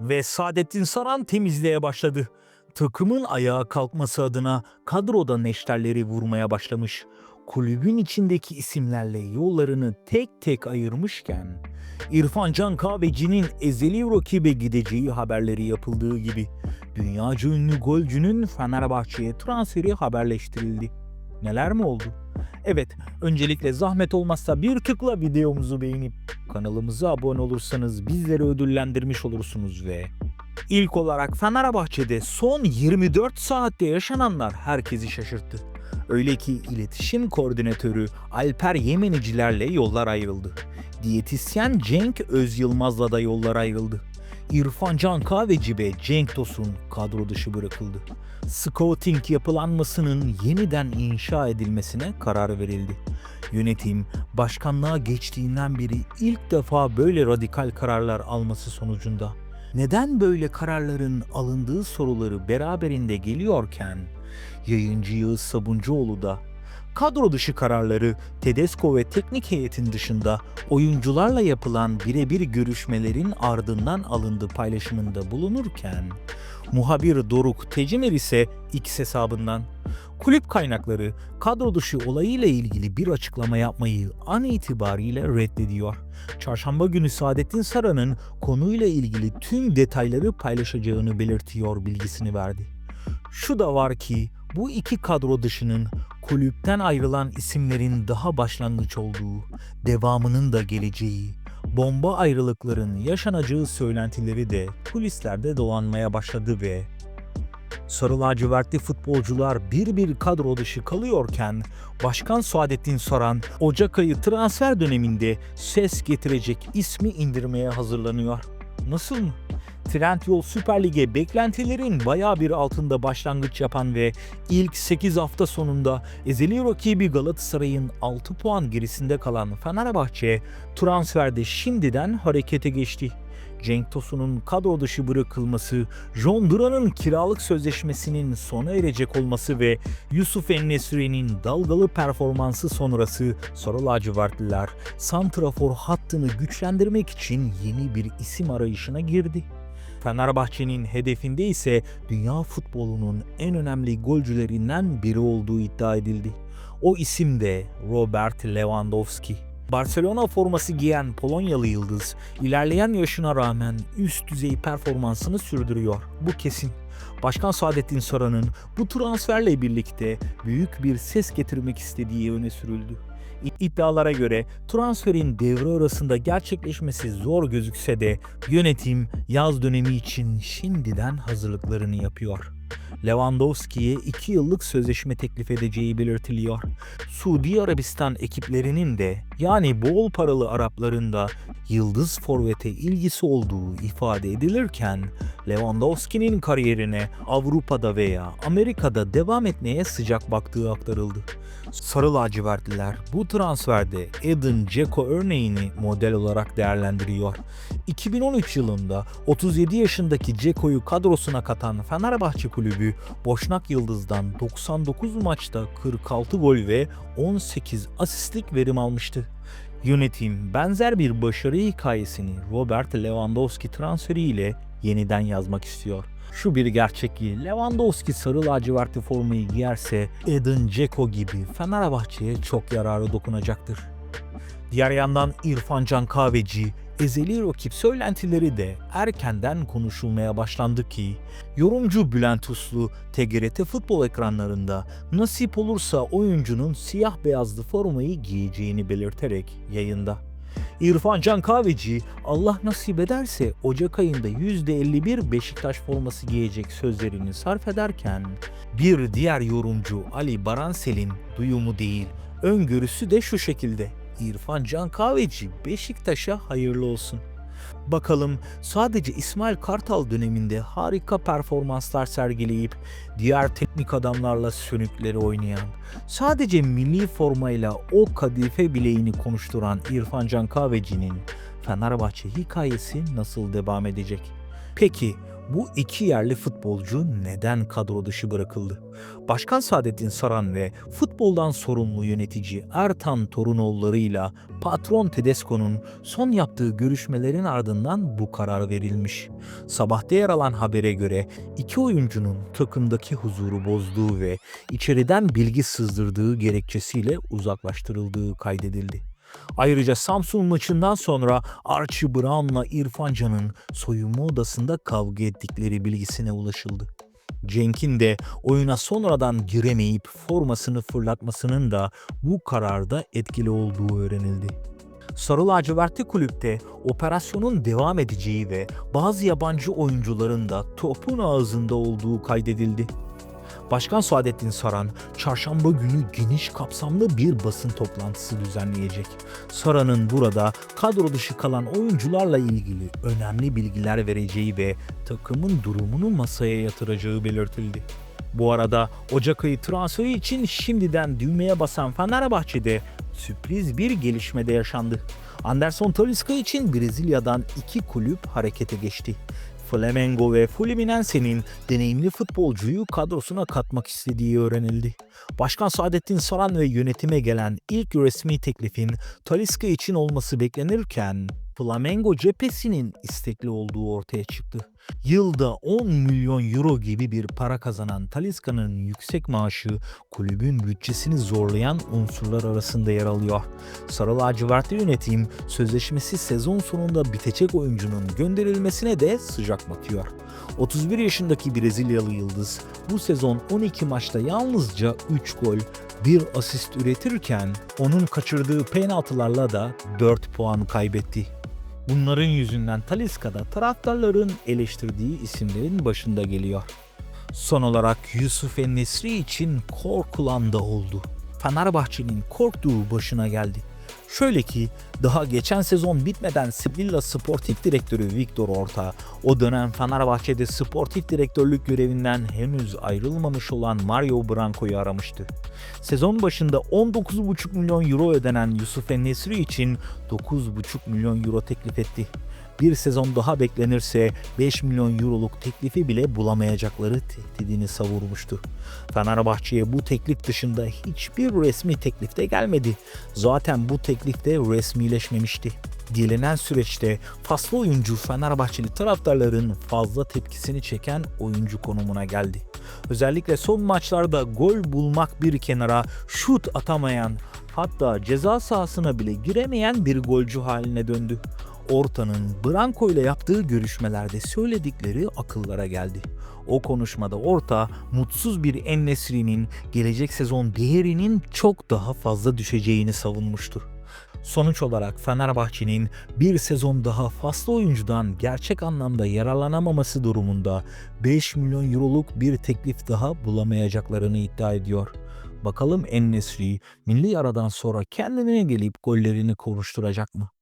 Ve Saadettin Saran temizliğe başladı. Takımın ayağa kalkması adına kadroda neşterleri vurmaya başlamış. Kulübün içindeki isimlerle yollarını tek tek ayırmışken İrfan Can Kahveci'nin ezeli rakibe gideceği haberleri yapıldığı gibi dünyaca ünlü golcünün Fenerbahçe'ye transferi haberleştirildi. Neler mi oldu? Evet, öncelikle zahmet olmazsa bir tıkla videomuzu beğenip kanalımıza abone olursanız bizleri ödüllendirmiş olursunuz ve ilk olarak Fenerbahçe'de son 24 saatte yaşananlar herkesi şaşırttı. Öyle ki iletişim koordinatörü Alper Yemenicilerle yollar ayrıldı. Diyetisyen Cenk Özyılmaz'la da yollar ayrıldı. İrfan Can Kahveci ve Cenk Tosun kadro dışı bırakıldı. Scouting yapılanmasının yeniden inşa edilmesine karar verildi. Yönetim başkanlığa geçtiğinden beri ilk defa böyle radikal kararlar alması sonucunda neden böyle kararların alındığı soruları beraberinde geliyorken yayıncı Yağız Sabuncuoğlu da kadro dışı kararları Tedesco ve teknik heyetin dışında oyuncularla yapılan birebir görüşmelerin ardından alındı paylaşımında bulunurken muhabir Doruk Tecimer ise X hesabından kulüp kaynakları kadro dışı olayıyla ilgili bir açıklama yapmayı an itibariyle reddediyor. Çarşamba günü Saadettin Saran'ın konuyla ilgili tüm detayları paylaşacağını belirtiyor bilgisini verdi. Şu da var ki bu iki kadro dışının kulüpten ayrılan isimlerin daha başlangıç olduğu, devamının da geleceği, bomba ayrılıkların yaşanacağı söylentileri de kulislerde dolanmaya başladı ve Sarı lacivertli futbolcular bir bir kadro dışı kalıyorken Başkan Saadettin Saran Ocak ayı transfer döneminde ses getirecek ismi indirmeye hazırlanıyor. Nasıl mı? Trendyol Süper Lig'e beklentilerin baya bir altında başlangıç yapan ve ilk 8 hafta sonunda ezeli rakibi Galatasaray'ın 6 puan gerisinde kalan Fenerbahçe transferde şimdiden harekete geçti. Cenk Tosun'un kadro dışı bırakılması, John Duran'ın kiralık sözleşmesinin sona erecek olması ve Yusuf Ennesri'nin dalgalı performansı sonrası Sarı lacivertliler Santrafor hattını güçlendirmek için yeni bir isim arayışına girdi. Fenerbahçe'nin hedefinde ise dünya futbolunun en önemli golcülerinden biri olduğu iddia edildi. O isim de Robert Lewandowski. Barcelona forması giyen Polonyalı yıldız ilerleyen yaşına rağmen üst düzey performansını sürdürüyor. Bu kesin. Başkan Saadettin Saran'ın bu transferle birlikte büyük bir ses getirmek istediği öne sürüldü. İddialara göre transferin devre arasında gerçekleşmesi zor gözükse de yönetim yaz dönemi için şimdiden hazırlıklarını yapıyor. Lewandowski'ye 2 yıllık sözleşme teklif edeceği belirtiliyor. Suudi Arabistan ekiplerinin de yani bol paralı Arapların da yıldız forvete ilgisi olduğu ifade edilirken Lewandowski'nin kariyerine Avrupa'da veya Amerika'da devam etmeye sıcak baktığı aktarıldı. Sarı lacivertliler bu transferde Edin Dzeko örneğini model olarak değerlendiriyor. 2013 yılında 37 yaşındaki Dzeko'yu kadrosuna katan Fenerbahçe kulübü Boşnak Yıldız'dan 99 maçta 46 gol ve 18 asistlik verim almıştı. Yönetim benzer bir başarı hikayesini Robert Lewandowski transferiyle yeniden yazmak istiyor. Şu bir gerçek ki Lewandowski sarı lacivertli formayı giyerse Edin Dzeko gibi Fenerbahçe'ye çok yararı dokunacaktır. Diğer yandan İrfan Can Kahveci, ezeli rakip söylentileri de erkenden konuşulmaya başlandı ki yorumcu Bülent Uslu TGRT futbol ekranlarında nasip olursa oyuncunun siyah beyazlı formayı giyeceğini belirterek yayında. İrfan Can Kahveci Allah nasip ederse Ocak ayında %51 Beşiktaş forması giyecek sözlerini sarf ederken bir diğer yorumcu Ali Baransel'in duyumu değil öngörüsü de şu şekilde. İrfan Can Kahveci Beşiktaş'a hayırlı olsun. Bakalım sadece İsmail Kartal döneminde harika performanslar sergileyip diğer teknik adamlarla sönükleri oynayan, sadece milli formayla o kadife bileğini konuşturan İrfan Can Kahveci'nin Fenerbahçe hikayesi nasıl devam edecek? Peki Bu iki yerli futbolcu neden kadro dışı bırakıldı? Başkan Saadettin Saran ve futboldan sorumlu yönetici Ertan Torunoğulları'yla patron Tedesco'nun son yaptığı görüşmelerin ardından bu karar verilmiş. Sabahta yer alan habere göre iki oyuncunun takımdaki huzuru bozduğu ve içeriden bilgi sızdırdığı gerekçesiyle uzaklaştırıldığı kaydedildi. Ayrıca Samsun maçından sonra Archie Brown'la İrfan Can'ın soyunma odasında kavga ettikleri bilgisine ulaşıldı. Cenk'in de oyuna sonradan giremeyip formasını fırlatmasının da bu kararda etkili olduğu öğrenildi. Sarı lacivertli kulüpte operasyonun devam edeceği ve bazı yabancı oyuncuların da topun ağzında olduğu kaydedildi. Başkan Saadettin Saran, çarşamba günü geniş kapsamlı bir basın toplantısı düzenleyecek. Saran'ın burada kadro dışı kalan oyuncularla ilgili önemli bilgiler vereceği ve takımın durumunu masaya yatıracağı belirtildi. Bu arada Ocak ayı transferi için şimdiden düğmeye basan Fenerbahçe'de sürpriz bir gelişme de yaşandı. Anderson Talisca için Brezilya'dan iki kulüp harekete geçti. Flamengo ve Fluminense'nin deneyimli futbolcuyu kadrosuna katmak istediği öğrenildi. Başkan Saadettin Saran ve yönetime gelen ilk resmi teklifin Talisca için olması beklenirken Flamengo cephesinin istekli olduğu ortaya çıktı. Yılda 10 milyon euro gibi bir para kazanan Talisca'nın yüksek maaşı kulübün bütçesini zorlayan unsurlar arasında yer alıyor. Sarı lacivertli yönetim sözleşmesi sezon sonunda bitecek oyuncunun gönderilmesine de sıcak bakıyor. 31 yaşındaki Brezilyalı yıldız bu sezon 12 maçta yalnızca 3 gol, 1 asist üretirken onun kaçırdığı penaltılarla da 4 puan kaybetti. Bunların yüzünden Talisca'da taraftarların eleştirdiği isimlerin başında geliyor. Son olarak Yusuf Nesri için korkulan da oldu. Fenerbahçe'nin korktuğu başına geldi. Şöyle ki daha geçen sezon bitmeden Sevilla Sportif Direktörü Victor Orta o dönem Fenerbahçe'de sportif direktörlük görevinden henüz ayrılmamış olan Mario Branco'yu aramıştı. Sezon başında 19,5 milyon euro ödenen Yusuf Nesri için 9,5 milyon euro teklif etti. Bir sezon daha beklenirse 5 milyon euroluk teklifi bile bulamayacakları tehdidini savurmuştu. Fenerbahçe'ye bu teklif dışında hiçbir resmi teklif de gelmedi. Zaten bu teklif de resmileşmemişti. Gelinen süreçte faslı oyuncu Fenerbahçeli taraftarların fazla tepkisini çeken oyuncu konumuna geldi. Özellikle son maçlarda gol bulmak bir kenara şut atamayan hatta ceza sahasına bile giremeyen bir golcü haline döndü. Orta'nın Branco ile yaptığı görüşmelerde söyledikleri akıllara geldi. O konuşmada Orta mutsuz bir Ennesri'nin gelecek sezon değerinin çok daha fazla düşeceğini savunmuştu. Sonuç olarak Fenerbahçe'nin bir sezon daha faslı oyuncudan gerçek anlamda yararlanamaması durumunda 5 milyon euroluk bir teklif daha bulamayacaklarını iddia ediyor. Bakalım Ennesri milli aradan sonra kendine gelip gollerini konuşturacak mı?